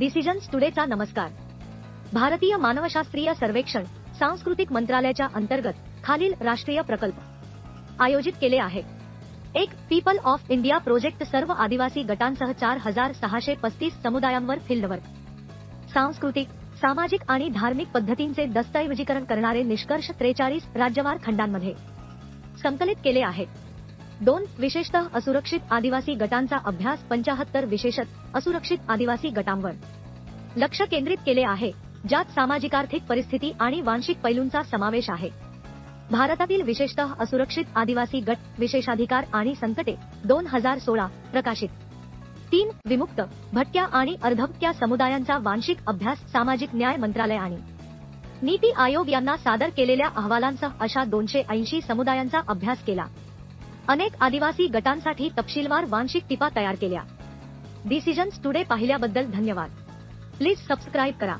Decisions टुडेचा नमस्कार. भारतीय मानवशास्त्रीय सर्वेक्षण सांस्कृतिक मंत्रालयाच्या अंतर्गत खालील राष्ट्रीय प्रकल्प आयोजित केले आहेत. एक पीपल ऑफ इंडिया प्रोजेक्ट सर्व आदिवासी गटांसह चार हजार सहाशे पस्तीस समुदायांवर फील्डवर्क. सांस्कृतिक सामाजिक आणि धार्मिक पद्धतींचे दस्तऐवजीकरण करणारे निष्कर्ष त्रेचाळीस राज्यवार खंडांमध्ये संकलित केले आहेत. दोन विशेषतः असुरक्षित आदिवासी गटांचा अभ्यास पंचाहत्तर विशेषत असुरक्षित आदिवासी गटांवर. लक्ष केंद्रित केले आहे ज्यात सामाजिकार्थिक परिस्थिती आणि वांशिक पैलूंचा समावेश आहे. भारतातील विशेषतः असुरक्षित आदिवासी गट विशेषाधिकार आणि संकटे दोन हजार सोळा प्रकाशित. तीन विमुक्त भटक्या आणि अर्धभटक्या समुदायांचा वांशिक अभ्यास सामाजिक न्याय मंत्रालय आणि नीती आयोग यांना सादर केलेल्या अहवालांसह अशा दोनशे ऐंशी समुदायांचा अभ्यास केला. अनेक आदिवासी गटांसाठी तपशीलवार वांशिक टिपा तयार केल्या. डिसिजन्स टुडे पाहिल्याबद्दल धन्यवाद. प्लीज सबस्क्राईब करा.